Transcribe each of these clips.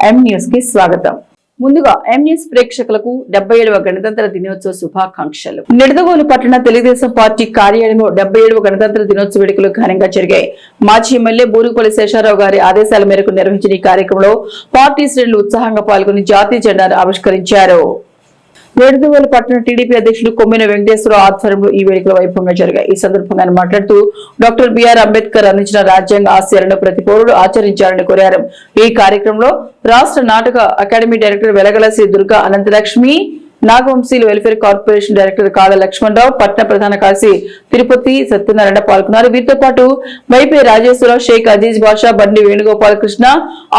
ఎం న్యూస్కి స్వాగతం. ముందుగా ఎం న్యూస్ ప్రేక్షకులకు డెబ్బై ఏడవ గణతంత్ర దినోత్సవ శుభాకాంక్షలు. నిడదవోలు పట్టణ తెలుగుదేశం పార్టీ కార్యాలయంలో డెబ్బై ఏడవ గణతంత్ర దినోత్సవ వేడుకలు ఘనంగా జరిగాయి. మాజీ ఎమ్మెల్యే బూరుగుపల్లి శేషారావు గారి ఆదేశాల మేరకు నిర్వహించిన ఈ కార్యక్రమంలో పార్టీ శ్రేణులు ఉత్సాహంగా పాల్గొని జాతీయ జెండాను ఆవిష్కరించారు. వేడుదవోలు పట్టణ టీడీపీ అధ్యక్షుడు కొమ్మిన వెంకటేశ్వరరావు ఆధ్వర్యంలో ఈ వేడుకలు వైభవంగా జరిగాయి. ఈ సందర్భంగా ఆయన మాట్లాడుతూ డాక్టర్ బిఆర్ అంబేద్కర్ అందించిన రాజ్యాంగ ఆశయాలను ప్రతి పౌరుడు ఆచరించాలని కోరారు. ఈ కార్యక్రమంలో రాష్ట్ర నాటక academy director Velagala Sri Durga Anantalakshmi నాగవంశీల welfare corporation director Kala Lakshmanarao పట్న ప్రధాన కాశీ తిరుపతి సత్యనారాయణ పాల్గొన్నారు. వీరితో పాటు వైపే రాజేశ్వరరావు షేక్ అజీజ్ బాషా బండి వేణుగోపాల్ కృష్ణ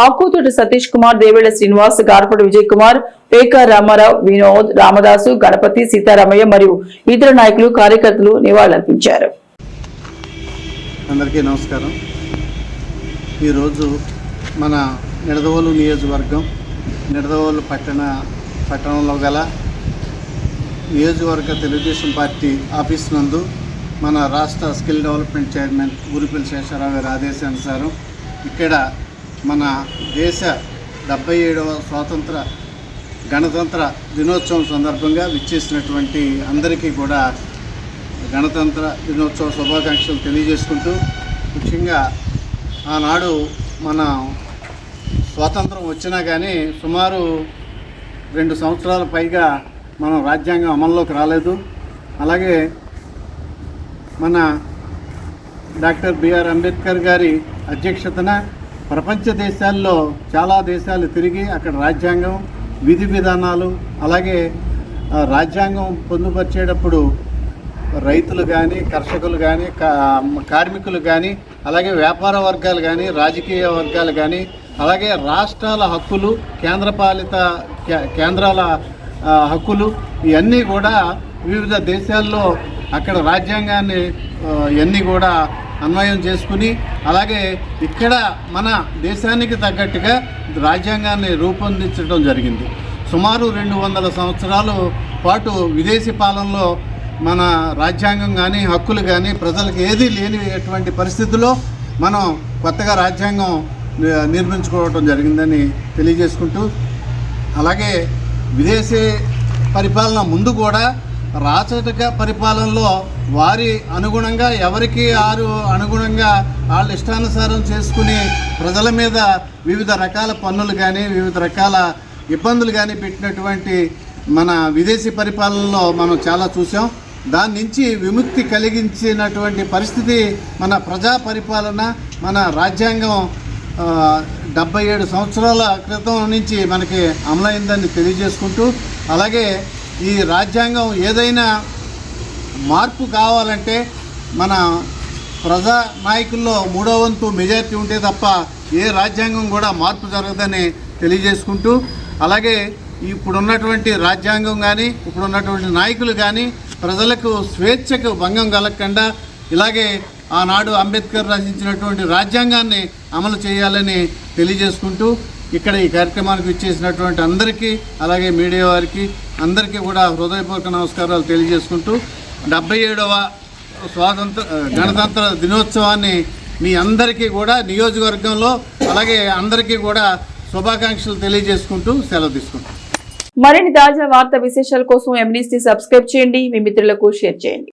ఆకుతోటి సతీష్ కుమార్ దేవేళ్ళ శ్రీనివాస్ గార్పటి విజయ్ కుమార్ పేక రామారావు వినోద్ రామదాసు గణపతి సీతారామయ్య మరియు ఇతర నాయకులు కార్యకర్తలు నివాళులర్పించారు. అందరికీ నమస్కారం. ఈరోజు మన నిడదవోలు నియోజకవర్గం నిడదవోలు పట్టణ పట్టణంలో గల నియోజకవర్గ తెలుగుదేశం పార్టీ ఆఫీస్ నందు మన రాష్ట్ర skill development chairman Guripalli Sesharao గారి ఆదేశానుసారం ఇక్కడ మన దేశ డెబ్బై ఏడవ స్వాతంత్ర గణతంత్ర దినోత్సవం సందర్భంగా విచ్చేసినటువంటి అందరికీ కూడా గణతంత్ర దినోత్సవ శుభాకాంక్షలు తెలియజేసుకుంటూ ముఖ్యంగా ఆనాడు మన స్వాతంత్రం వచ్చినా కానీ సుమారు రెండు సంవత్సరాల పైగా మనం రాజ్యాంగం అమల్లోకి రాలేదు. అలాగే మన డాక్టర్ బిఆర్ అంబేద్కర్ గారి అధ్యక్షతన ప్రపంచ దేశాల్లో చాలా దేశాలు తిరిగి అక్కడ రాజ్యాంగం విధి విధానాలు అలాగే రాజ్యాంగం పొందుపరిచేటప్పుడు రైతులు కానీ కర్షకులు కానీ కార్మికులు కానీ అలాగే వ్యాపార వర్గాలు కానీ రాజకీయ వర్గాలు కానీ అలాగే రాష్ట్రాల హక్కులు కేంద్రపాలిత కే- కేంద్రాల హక్కులు ఇవన్నీ కూడా వివిధ దేశాల్లో అక్కడ రాజ్యాంగాన్ని ఇవన్నీ కూడా అన్వయం చేసుకుని అలాగే ఇక్కడ మన దేశానికి తగ్గట్టుగా రాజ్యాంగాన్ని రూపొందించడం జరిగింది. సుమారు రెండు వందల సంవత్సరాలు పాటు విదేశీ పాలనలో మన రాజ్యాంగం కానీ హక్కులు కానీ ప్రజలకు ఏదీ లేనిటువంటి పరిస్థితుల్లో మనం కొత్తగా రాజ్యాంగం నిర్మించుకోవడం జరిగిందని తెలియజేసుకుంటూ అలాగే విదేశీ పరిపాలన ముందు కూడా రాచరిక పరిపాలనలో వారి అనుగుణంగా ఎవరికి ఆరు అనుగుణంగా వాళ్ళ ఇష్టానుసారం చేసుకుని ప్రజల మీద వివిధ రకాల పన్నులు కానీ వివిధ రకాల ఇబ్బందులు కానీ పెట్టినటువంటి మన విదేశీ పరిపాలనలో మనం చాలా చూసాం. దాని నుంచి విముక్తి కలిగించినటువంటి పరిస్థితి మన ప్రజా పరిపాలన మన రాజ్యాంగం డెబ్బై ఏడు సంవత్సరాల క్రితం నుంచి మనకి అమలైందని తెలియజేసుకుంటూ అలాగే ఈ రాజ్యాంగం ఏదైనా మార్పు కావాలంటే మన ప్రజా నాయకుల్లో మూడో వంతు మెజార్టీ ఉంటే తప్ప ఏ రాజ్యాంగం కూడా మార్పు జరగదని తెలియజేసుకుంటూ అలాగే ఇప్పుడున్నటువంటి రాజ్యాంగం కానీ ఇప్పుడున్నటువంటి నాయకులు కానీ ప్రజలకు స్వేచ్ఛకు భంగం కలగకుండా ఇలాగే ఆనాడు అంబేద్కర్ రచించినటువంటి రాజ్యాంగాన్ని అమలు చేయాలని తెలియజేసుకుంటూ ఇక్కడ ఈ కార్యక్రమానికి ఇచ్చేసినటువంటి అందరికీ అలాగే మీడియా వారికి అందరికీ కూడా హృదయపూర్వక నమస్కారాలు తెలియజేసుకుంటూ డెబ్బై ఏడవ స్వాతంత్ర గణతంత్ర దినోత్సవాన్ని మీ అందరికీ కూడా నియోజకవర్గంలో అలాగే అందరికీ కూడా శుభాకాంక్షలు తెలియజేసుకుంటూ సెలవు తీసుకుంటాం మరిన్ని తాజా వార్త విశేషాల కోసం ఎంనీస్ సబ్స్క్రైబ్ చేయండి. మీ మిత్రులకు షేర్ చేయండి.